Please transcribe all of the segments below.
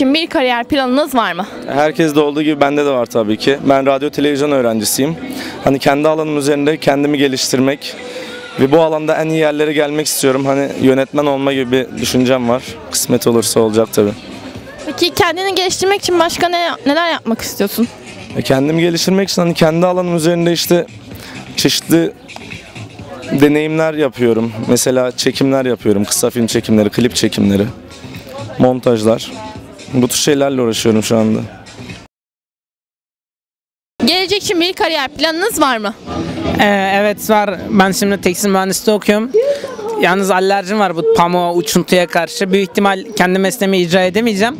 Şimdi bir kariyer planınız var mı? Herkes de olduğu gibi bende de var tabii ki. Ben radyo televizyon öğrencisiyim. Hani kendi alanım üzerinde kendimi geliştirmek ve bu alanda en iyi yerlere gelmek istiyorum. Hani yönetmen olma gibi bir düşüncem var. Kısmet olursa olacak tabii. Peki kendini geliştirmek için başka ne, neler yapmak istiyorsun? E, kendimi geliştirmek için hani kendi alanım üzerinde işte çeşitli deneyimler yapıyorum. Mesela çekimler yapıyorum. Kısa film çekimleri, klip çekimleri, montajlar. Bu tür şeylerle uğraşıyorum şu anda. Gelecek için bir kariyer planınız var mı? Ee, evet var. Ben şimdi tekstil mühendisliği okuyorum. Yalnız alerjim var bu pamuğa, uçuntuya karşı. Büyük ihtimal kendi mesleğimi icra edemeyeceğim.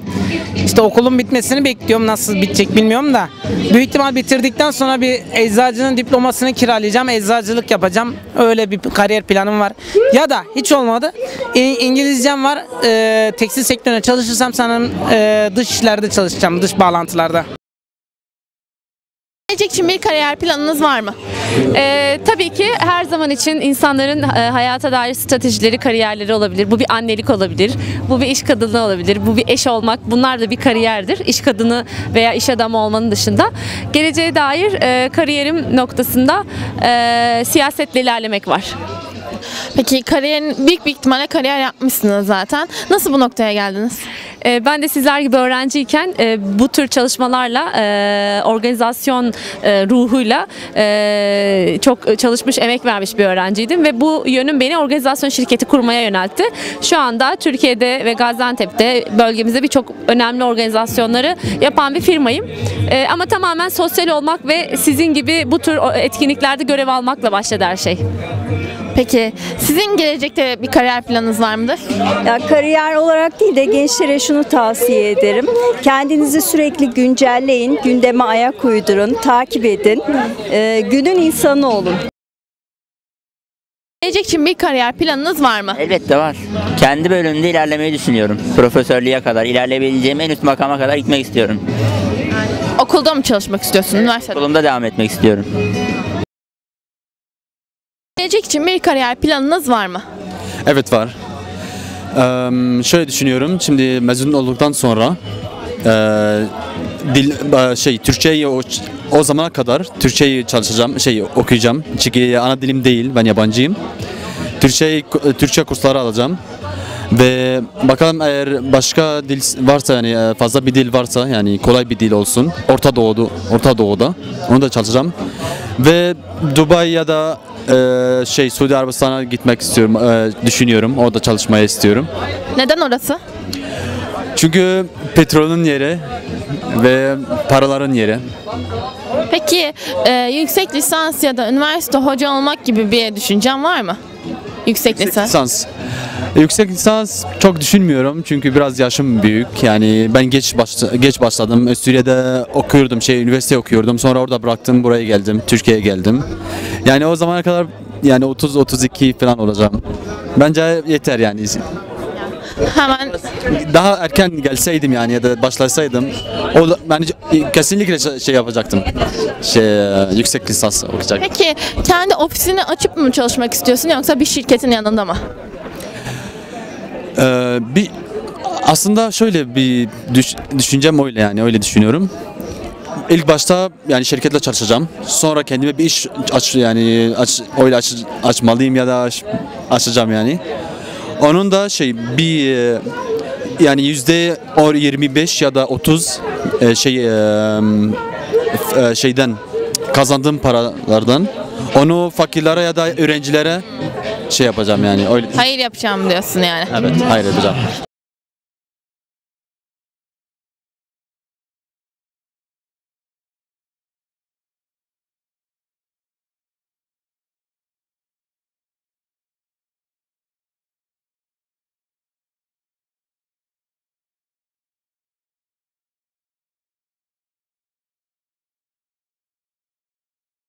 İşte okulun bitmesini bekliyorum. Nasıl bitecek bilmiyorum da. Büyük ihtimal bitirdikten sonra bir eczacının diplomasını kiralayacağım. Eczacılık yapacağım. Öyle bir kariyer planım var. Ya da hiç olmadı. İngilizcem var. Ee, tekstil sektörüne çalışırsam sanırım ee, dış işlerde çalışacağım. Dış bağlantılarda. Gelecek için bir kariyer planınız var mı? Ee, tabii ki her zaman için insanların e, hayata dair stratejileri, kariyerleri olabilir. Bu bir annelik olabilir, bu bir iş kadını olabilir, bu bir eş olmak. Bunlar da bir kariyerdir. İş kadını veya iş adamı olmanın dışında. Geleceğe dair e, kariyerim noktasında e, siyasetle ilerlemek var. Peki kariyerin büyük bir ihtimalle kariyer yapmışsınız zaten. Nasıl bu noktaya geldiniz? E, ben de sizler gibi öğrenciyken e, bu tür çalışmalarla, e, organizasyon e, ruhuyla çok çalışmış, emek vermiş bir öğrenciydim ve bu yönüm beni organizasyon şirketi kurmaya yöneltti. Şu anda Türkiye'de ve Gaziantep'te bölgemizde birçok önemli organizasyonları yapan bir firmayım. Ama tamamen sosyal olmak ve sizin gibi bu tür etkinliklerde görev almakla başladı her şey. Peki sizin gelecekte bir kariyer planınız var mıdır? Ya kariyer olarak değil de gençlere şunu tavsiye ederim. Kendinizi sürekli güncelleyin, gündeme ayak uydurun, takip edin. Ee, günün insanı olun. Gelecek için bir kariyer planınız var mı? Elbette var. Kendi bölümümde ilerlemeyi düşünüyorum. Profesörlüğe kadar, ilerleyebileceğim en üst makama kadar gitmek istiyorum. Okulda mı çalışmak istiyorsun? Üniversitede? Okulumda devam etmek istiyorum. Gelecek için bir kariyer planınız var mı? Evet var. Eee, şöyle düşünüyorum. Şimdi mezun olduktan sonra eee, dil e, şey Türkçeyi o, o zamana kadar Türkçeyi çalışacağım, şey okuyacağım. Çünkü ana dilim değil, ben yabancıyım. Türkçeyi Türkçe kursları alacağım. Ve bakalım eğer başka dil varsa yani e, fazla bir dil varsa yani kolay bir dil olsun. Orta Doğu'da, Orta Doğu'da onu da çalışacağım. Ve Dubai ya da e, şey Suudi Arabistan'a gitmek istiyorum, e, düşünüyorum. Orada çalışmayı istiyorum. Neden orası? Çünkü petrolün yeri ve paraların yeri. Peki e, yüksek lisans ya da üniversite hoca olmak gibi bir düşüncen var mı? Yüksek, lisans. lisans. Yüksek lisans çok düşünmüyorum çünkü biraz yaşım büyük. Yani ben geç başla- geç başladım. Suriye'de okuyordum, şey üniversite okuyordum. Sonra orada bıraktım, buraya geldim, Türkiye'ye geldim. Yani o zamana kadar yani 30 32 falan olacağım. Bence yeter yani. Hemen Daha erken gelseydim yani ya da başlasaydım o da- ben kesinlikle şey- şey yapacaktım. Şey yüksek lisans okuyacaktım. Peki kendi ofisini açıp mı çalışmak istiyorsun yoksa bir şirketin yanında mı? Ee, bir aslında şöyle bir düş- düşüncem öyle yani öyle düşünüyorum. İlk başta yani şirketle çalışacağım. Sonra kendime bir iş aç yani aç öyle aç, açmalıyım ya da aç- açacağım yani. Onun da şey bir e, yani yüzde or 25 ya da 30 e, şey e, şeyden kazandığım paralardan onu fakirlere ya da öğrencilere şey yapacağım yani öyle. Hayır yapacağım diyorsun yani. Evet, hayır yapacağım.